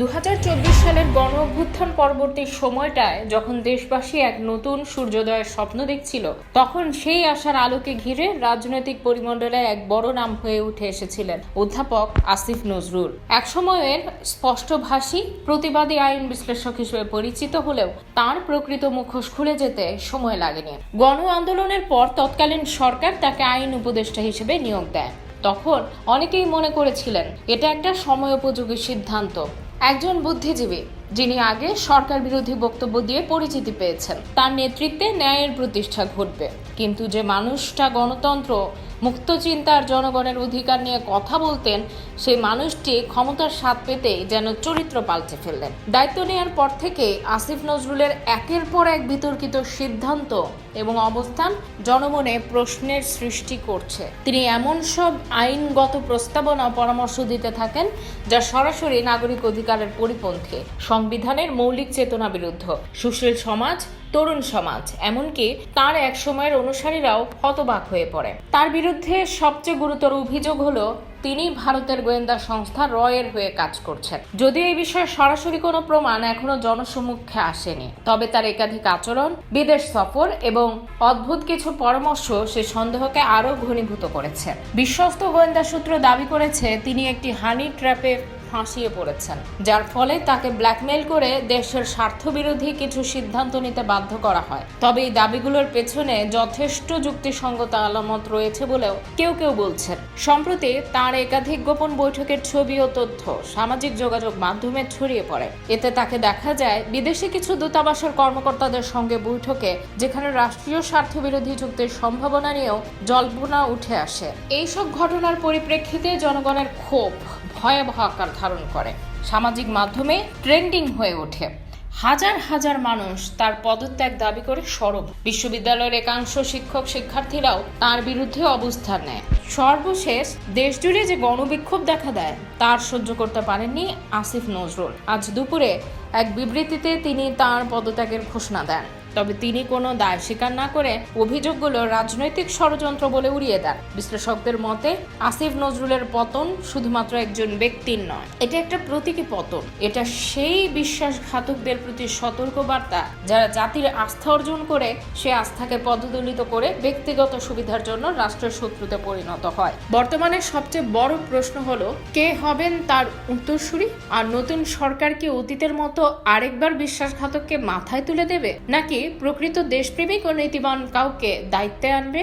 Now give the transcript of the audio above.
দু হাজার চব্বিশ সালের গণ অভ্যুত্থান পরবর্তী সময়টায় যখন দেশবাসী এক নতুন সূর্যোদয়ের স্বপ্ন দেখছিল, তখন সেই আশার আলোকে ঘিরে রাজনৈতিক পরিমণ্ডলে এক বড় নাম হয়ে উঠে এসেছিলেন অধ্যাপক আসিফ নজরুল। এক একসময়ের স্পষ্টভাষী, প্রতিবাদী আইন বিশ্লেষক হিসেবে পরিচিত হলেও তার প্রকৃত মুখোশ খুলে যেতে সময় লাগেনি। গণ আন্দোলনের পর তৎকালীন সরকার তাকে আইন উপদেষ্টা হিসেবে নিয়োগ দেয়। তখন অনেকেই মনে করেছিলেন, এটা একটা সময়োপযোগী সিদ্ধান্ত। একজন বুদ্ধিজীবী। যিনি আগে সরকার বিরোধী বক্তব্য দিয়ে পরিচিতি পেয়েছেন। তার নেতৃত্বে ন্যায়ের প্রতিষ্ঠা ঘটবে। কিন্তু যে মানুষটা গণতন্ত্র, মুক্ত চিন্তার জনগণের অধিকার নিয়ে কথা বলতেন, সেই মানুষটি ক্ষমতার স্বাদ পেতেই যেন চরিত্র পাল্টে ফেললেন। দায়িত্ব নেওয়ার পর থেকে আসিফ নজরুলের একের পর এক বিতর্কিত সিদ্ধান্ত এবং অবস্থান জনমনে প্রশ্নের সৃষ্টি করছে। তিনি এমন সব আইনগত প্রস্তাবনা পরামর্শ দিতে থাকেন, যা সরাসরি নাগরিক অধিকারের পরিপন্থী। সংবিধানের মৌলিক চেতনা বিরুদ্ধ। সুশীল সমাজ, তরুণ সমাজ, এমনকি তার এক সময়ের অনুসারীরাও হতবাক হয়ে পড়ে। তার বিরুদ্ধে সবচেয়ে গুরুতর অভিযোগ হলো, তিনি ভারতের গোয়েন্দা সংস্থা রয়ের হয়ে কাজ করছেন। যদিও এই বিষয়ে সরাসরি কোনো প্রমাণ এখনও জনসম্মুখে আসেনি, তবে তার একাধিক আচরণ, বিদেশ সফর এবং অদ্ভুত কিছু পরামর্শ সে সন্দেহকে আরও ঘনীভূত করেছে। বিশ্বস্ত গোয়েন্দা সূত্র দাবি করেছে, তিনি একটি হানি ট্র্যাপে ফাঁসিয়ে পড়েছেন, যার ফলে তাকে ব্ল্যাকমেইল করে দেশের স্বার্থবিরোধী কিছু সিদ্ধান্ত নিতে বাধ্য করা হয়। তবে এই দাবিগুলোর পেছনে যথেষ্ট যুক্তিসঙ্গত আলামত রয়েছে বলেও কেউ কেউ বলছেন। সম্প্রতি তার একাধিক গোপন বৈঠকের ছবি ও তথ্য সামাজিক যোগাযোগ মাধ্যমে ছড়িয়ে পড়ে। এতে তাকে দেখা যায়, বিদেশি কিছু দূতাবাসের কর্মকর্তাদের সঙ্গে বৈঠকে, যেখানে রাষ্ট্রীয় স্বার্থবিরোধী চুক্তির সম্ভাবনা নিয়েও জল্পনা উঠে আসে। এইসব ঘটনার পরিপ্রেক্ষিতে জনগণের ক্ষোভ ভয়াবহ আকার ধারণ করে। সামাজিক মাধ্যমে ট্রেন্ডিং হয়ে ওঠে। হাজার হাজার মানুষ তার পদত্যাগ দাবি করে সরব। বিশ্ববিদ্যালয়ের একাংশ শিক্ষক শিক্ষার্থীরাও তার বিরুদ্ধে অবস্থান নেয়। সর্বশেষ দেশজুড়ে যে গণবিক্ষোভ দেখা দেয়, তার সহ্য করতে পারেননি আসিফ নজরুল। আজ দুপুরে এক বিবৃতিতে তিনি তার পদত্যাগের ঘোষণা দেন। তবে তিনি কোনো দায় স্বীকার না করে অভিযোগগুলো রাজনৈতিক ষড়যন্ত্র বলে উড়িয়ে দেন। বিশ্লেষকদের মতে, আসিফ নজরুলের পতন শুধুমাত্র একজন ব্যক্তির নয়, এটা একটা প্রতীকী পতন। এটা সেই বিশ্বাসঘাতকদের প্রতি সতর্ক বার্তা যারা জাতির আস্থা অর্জন করে সে আস্থাকে পদদলিত করে ব্যক্তিগত সুবিধার জন্য রাষ্ট্রের শত্রুতে পরিণত হয়। বর্তমানে সবচেয়ে বড় প্রশ্ন হলো, কে হবেন তার উত্তরসূরি? আর নতুন সরকার কি অতীতের মতো আরেকবার বিশ্বাসঘাতককে মাথায় তুলে দেবে? নাকি প্রকৃত দেশপ্রেমিক ও নীতিবান কাউকে দায়িত্বে আনবে?